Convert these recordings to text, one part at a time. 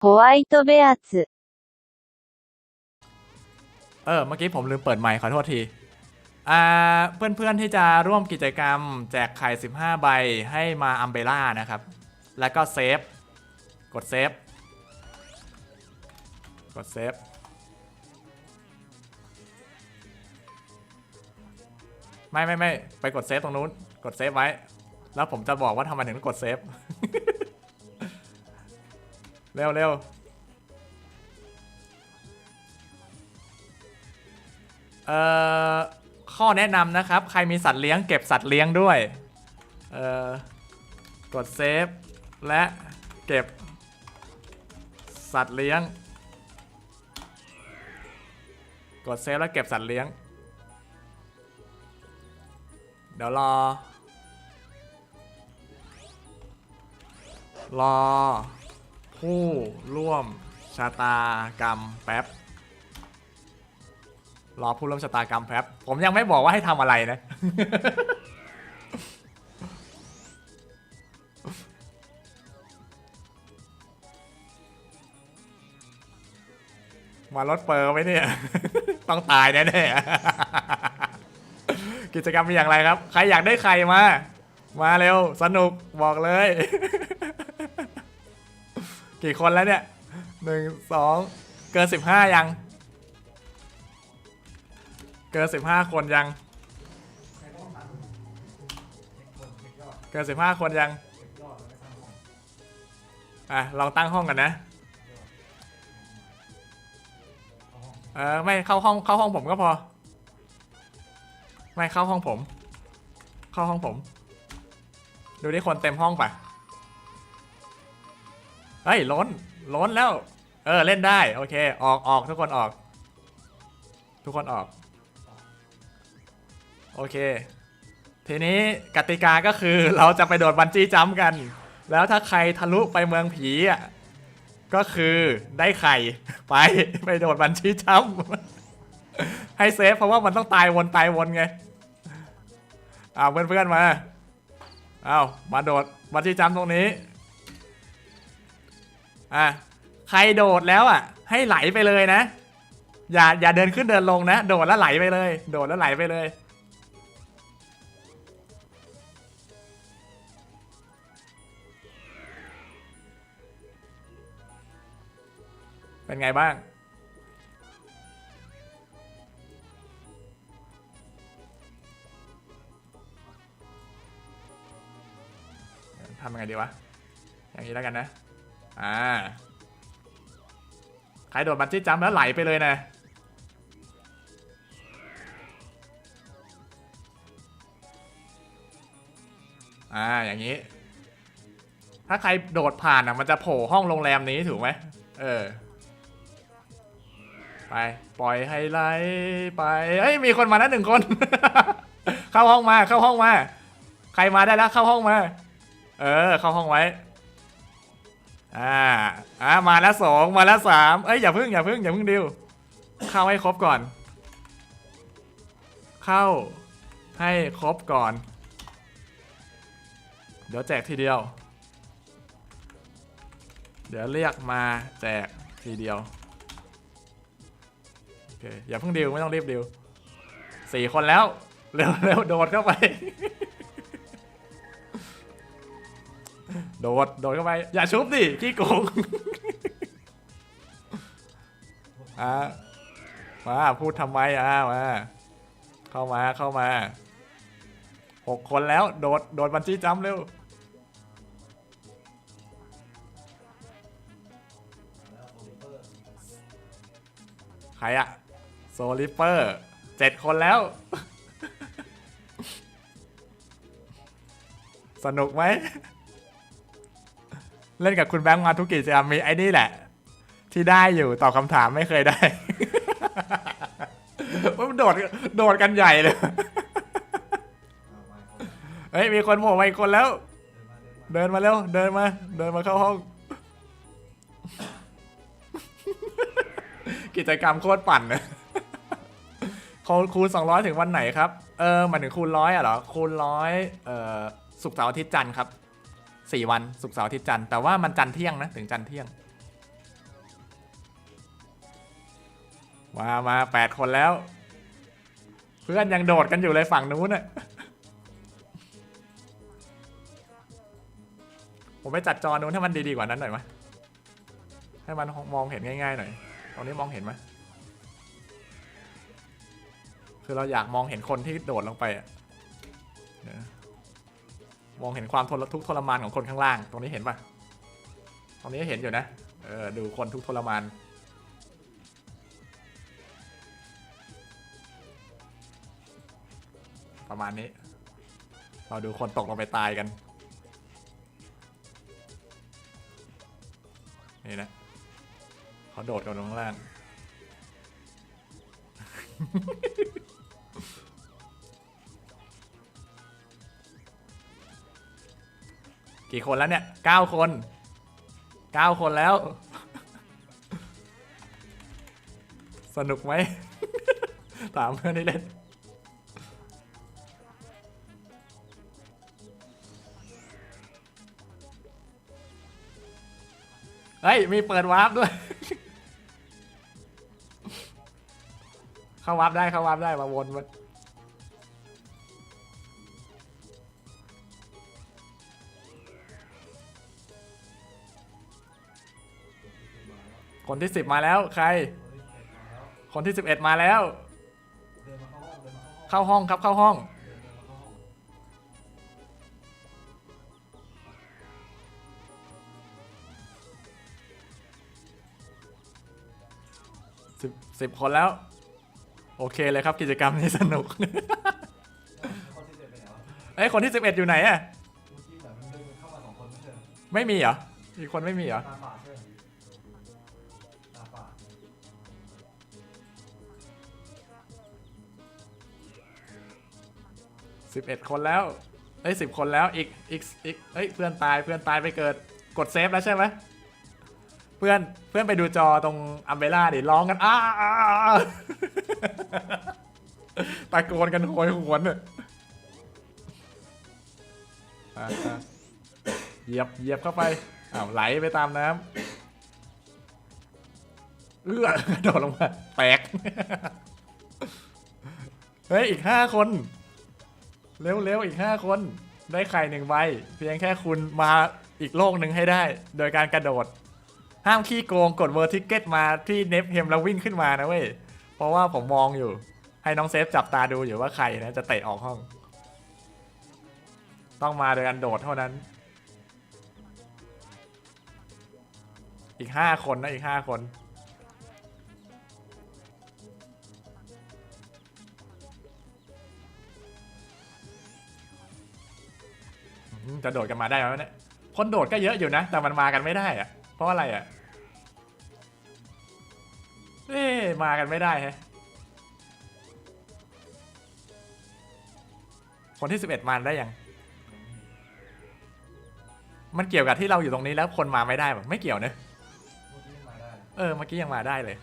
ホワイトベアツ เออ เมื่อกี้ผมลืมเปิดไมค์ขอโทษที อ่า เพื่อนๆที่จะร่วมกิจกรรม แจกไข่ 15 ใบให้มาอัมเบล่านะครับ แล้วก็เซฟ กดเซฟ กดเซฟ ไม่ไม่ไม่ไปกดเซฟตรงนู้น กดเซฟไว้ แล้วผมจะบอกว่าทำไมถึงต้องกดเซฟ เร็วเร็วเอ่อข้อแนะนำนะครับ ใครมีสัตว์เลี้ยงเก็บสัตว์เลี้ยงด้วย เอ่อกดเซฟ และเก็บ สัตว์เลี้ยง กดเซฟแล้วเก็บสัตว์เลี้ยง เดี๋ยวรอ รอ ผู้ร่วมชะตากรรมแป๊บรอผู้ร่วมชะตากรรมแป๊บผมยังไม่บอกว่าให้ทำอะไรนะ มารถเปอร์ไหมเนี่ย ต้องตายแน่ๆกิจกรรมมีอย่างไรครับ ใครอยากได้ใครมา มาเร็ว สนุกบอกเลย กี่คนแล้วเนี่ยหนึ่งสองเกินสิบห้ายัง เกินสิบห้าคนยัง เกินสิบห้าคนยังอะลองตั้งห้องกันนะเออไม่เข้าห้องเข้าห้องผมก็พอ ไม่เข้าห้องผม เข้าห้องผม ดูที่คนเต็มห้องปะ เฮ้ยล้นล้นแล้ว เออเล่นได้โอเคออกออกทุกคนออก ทุกคนออก โอเค ทีนี้กติกาก็คือเราจะไปโดดบันจี้จัมกัน แล้วถ้าใครทะลุไปเมืองผีอะก็คือได้ไข่ไปไปโดดบันจี้จัมให้เซฟเพราะว่ามันต้องตายวนตายวนไงเอาวเพื่อนๆมาเอามาโดดบันจี้จัมตรงนี้ อะใครโดดแล้วอะ ให้ไหลไปเลยนะ อย่าอย่าเดินขึ้นเดินลงนะ โดดแล้วไหลไปเลย โดดแล้วไหลไปเลยเป็นไงบ้าง ทำยังไงดีวะ อย่างนี้แล้วกันนะ อ่า ใครโดดบันจี้จัมแล้วไหลไปเลยนะ อ่า อย่างนี้ ถ้าใครโดดผ่านอะ มันจะโผล่ห้องโรงแรมนี้ถูกไหม เออ ไป ปล่อยให้ไหลไป เอ้ย มีคนมาแล้วหนึ่งคน เข้าห้องมา เข้าห้องมา ใครมาได้แล้วเข้าห้องมา เออ เข้าห้องไว้ อ่าอ่ามาแล้วสองมาแล้วสามเอ้ยอย่าพึ่งอย่าพึ่งอย่าพึ่งดิวเข้าให้ครบก่อน เข้าให้ครบก่อน เดี๋ยวแจกทีเดียว เดี๋ยวเรียกมาแจกทีเดียวโอเคอย่าเพิ่งดิวไม่ต้องรีบดิวสี่คนแล้ว เร็วเร็วโดดเข้าไป โดด โดดเข้าไป อย่าชุบดิขี้โกงอ่ามาพูดทำไมอ่ามาเข้ามาเข้ามาหกคนแล้ว โดด โดดบันจี้จัมป์เร็วใครอะโซลิเปอร์เจ็ดคนแล้ว สนุกไหม เล่นกับคุณแบงค์มาทุกกิจกรรมมีไอ้นี่แหละ ที่ได้อยู่ตอบคำถามไม่เคยได้ มันโดดโดดกันใหญ่เลย เฮ้ยมีคนโผล่มาอีกคนแล้ว เดินมาเร็วเดินมา เดินมาเข้าห้อง กิจกรรมโคตรปั่นนะคูณคูณ200ถึงวันไหนครับ เออหมายถึงคูณร้อยอะเหรอคูณร้อยเอ่อศุกร์เสาร์อาทิตย์จันทร์ครับ สี่วันศุกร์เสาร์อาทิตย์จันทร์แต่ว่ามันจันทร์เที่ยงนะถึงจันทร์เที่ยงมามาแปดคนแล้ว เพื่อนยังโดดกันอยู่เลยฝั่งนู้นน่ะผมไปจัดจอนู้นให้มันดีๆกว่านั้นหน่อยไหมให้มันมองเห็นง่ายๆหน่อยตรงนี้มองเห็นไหมคือเราอยากมองเห็นคนที่โดดลงไปอะ มองเห็นความทรทุกข์ทรมานของคนข้างล่าง ตรงนี้เห็นปะตรงนี้เห็นอยู่นะ เออ ดูคนทุกข์ทรมาน ประมาณนี้ เราดูคนตกลงไปตายกัน นี่นะเขาโดดกันลงข้างล่าง กี่คนแล้วเนี่ยเก้าคนเก้าคนแล้ว สนุกไหม ถามเพื่อนที่เล่นเฮ้ย มีเปิดวาร์ปด้วย เข้าวาร์ปได้ เข้าวาร์ปได้ มาวนมา คนที่สิบมาแล้วใคร คนที่สิบเอ็ดมาแล้ว เข้าห้องครับเข้าห้อง สิบสิบคนแล้ว โอเคเลยครับกิจกรรมนี้สนุกคนที่เจ็ดไปไหนวะเอ้ยคนที่สิบเอ็ดอยู่ไหนอะเมื่อกี้แบบมันเดินเข้ามาสองคนไม่ใช่เหรอไม่มีเหรอ มีคนไม่มีเหรอ ตาฝาดใช่ สิบเอ็ดคนแล้วเอ้ยสิบคนแล้วอีกอีกอีกเอ้ยเพื่อนตายเพื่อนตายไปเกิดกดเซฟแล้วใช่ไหมเพื่อนเพื่อนไปดูจอตรงอัมเบล่าดิร้องกันอ้าตะโกนกันโหยหวนเหยียบเหยียบเข้าไปอ้าวไหลไปตามน้ำเอื้อกระโดดลงมาแตกเฮ้ยอีกห้าคน เร็วๆอีก 5 คน ได้ไข่หนึ่งใบ เพียงแค่คุณมาอีกโลกหนึ่งให้ได้ โดยการกระโดด ห้ามขี้โกงกดเวอร์ทิกเก็ตมาที่เนฟเฮมแล้ววิ่งขึ้นมานะเว้ย เพราะว่าผมมองอยู่ ให้น้องเซฟจับตาดูอยู่ว่าใครนะจะเตะออกห้อง ต้องมาโดยการโดดเท่านั้น อีก 5 คนนะอีก 5 คน จะโดดกันมาได้ไหมเนี่ยคนโดดก็เยอะอยู่นะ แต่มันมากันไม่ได้อะเพราะอะไรอะเอ๊มากันไม่ได้ฮะคนที่สิบเอ็ดมาได้ยัง มันเกี่ยวกับที่เราอยู่ตรงนี้แล้วคนมาไม่ได้แบบไม่เกี่ยวเนอะเออเมื่อกี้ยังมาได้เลย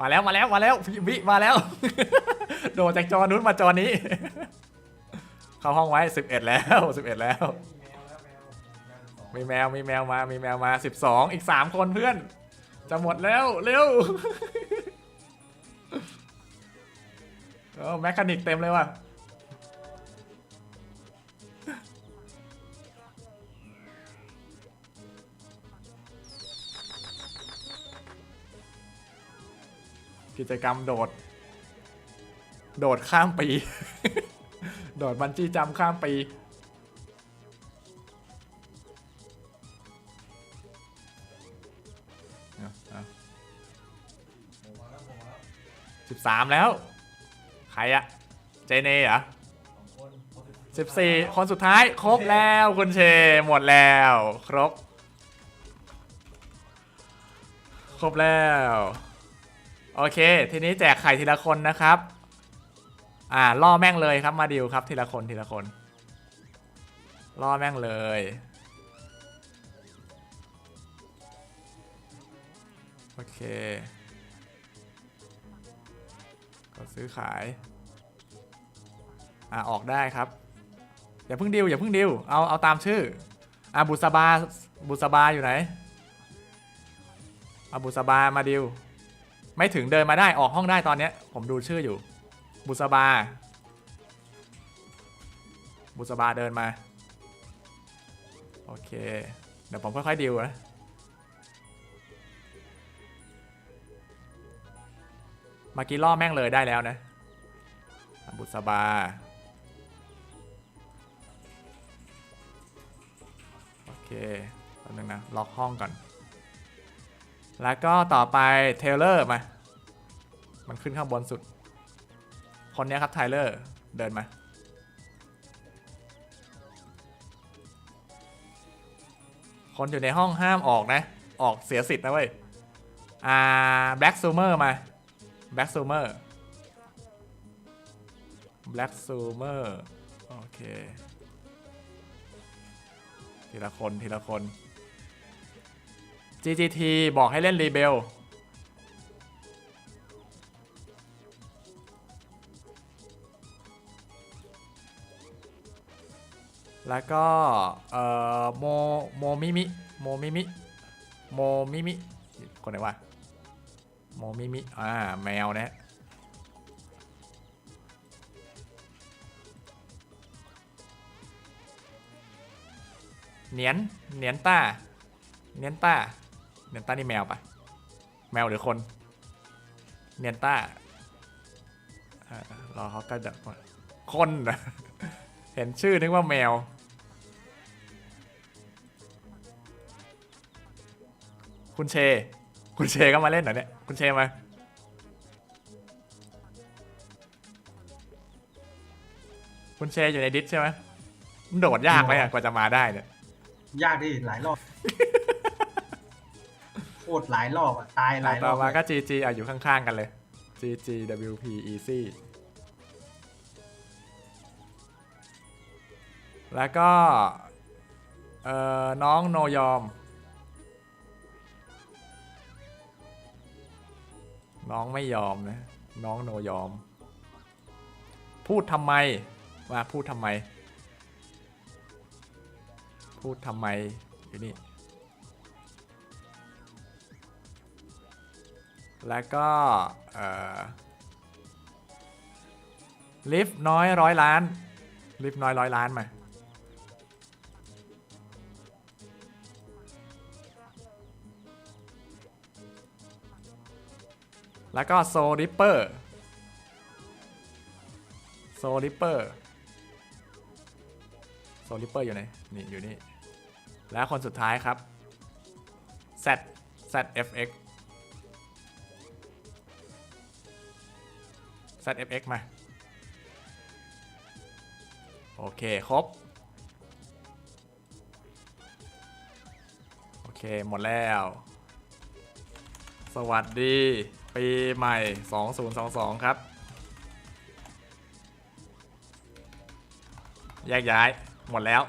มาแล้วมาแล้วมาแล้วมาแล้วมาแล้วพี่วิมาแล้วโดดจากจอนู้นมาจอนี้ เข้าห้องไว้สิบเอ็ดแล้วสิบเอ็ดแล้ว มีแมวมีแมวมา มีแมวมาสิบสองอีกสามคนเพื่อน จะหมดแล้ว เร็วเออแมคคานิกเต็มเลยว่ะกิจกรรมโดด โดดข้ามปี โดดบันจี้จำข้ามปี สิบสามแล้ว ใครอะเจเน่เหรอสิบสี่คนสุดท้ายครบแล้วคุณเช หมดแล้ว ครบ ครบแล้ว โอเค ทีนี้แจกไข่ทีละคนนะครับ อ่าล่อแม่งเลยครับมาดิวครับทีละคนทีละคนล่อแม่งเลย โอเคก็ซื้อขาย อ่าออกได้ครับ อย่าเพิ่งดิวอย่าเพิ่งดิวเอาเอาตามชื่ออ่าบุษบาบุษบาอยู่ไหนออาบุษบามาดิว ไม่ถึงเดินมาได้ออกห้องได้ตอนเนี้ย ผมดูชื่ออยู่ บุษบา บุษบาเดินมา โอเค เดี๋ยวผมค่อยๆดิวนะเมื่อกี้ล่อแม่งเลยได้แล้วนะ บุษบา โอเคแป๊บนึงนะ ล็อกห้องก่อน แล้วก็ต่อไปเทเลอร์มา มันขึ้นข้างบนสุด คนนี้ครับไทเลอร์ เดินมา คนอยู่ในห้องห้ามออกนะ ออกเสียสิทธิ์นะเว้ย อ่าแบล็กซูเมอร์มาแบล็กซูเมอร์แบล็กซูเมอร์โอเค ทีละคน ทีละคน GGT บอกให้เล่นรีเบล แล้วก็เอ่อโมโมมิมิโมมิมิโมมิมิคนไหนวะโมมิมิอ่าแมวนะเนียนเนียนต้าเนียนต้าเนียนต้านี่แมวปะแมวหรือคน เนียนต้ารอเขากระดับคนเหรอเห็นชื่อนึกว่าแมว คุณเช คุณเชก็มาเล่นเหรอเนี่ย คุณเชมา คุณเชอยู่ในดิสใช่ไหมมันโดดยากไหมอะกว่าจะมาได้เนี่ย ยากดิหลายรอบโคตรหลายรอบอะตายหลายรต่ออบมาก็ GG อะอยู่ข้างๆกันเลย GG WP Easy แล้วก็ เอ่อ น้องโนยอม น้องไม่ยอมนะ น้องโนยอม พูดทำไมมาพูดทำไม พูดทำไมอยู่นี่ แล้วก็เอ่อลิฟต์น้อยร้อยล้าน ลิฟต์น้อยร้อยล้านมา แล้วก็โซลิปเปอร์โซลิปเปอร์โซลิปเปอร์อยู่ไหน นี่ อยู่นี่ แล้วคนสุดท้ายครับ Z ZFX ZFX มา โอเค ครบ โอเค หมดแล้ว สวัสดี ปีใหม่ 2022 ครับ แยกย้าย หมดแล้ว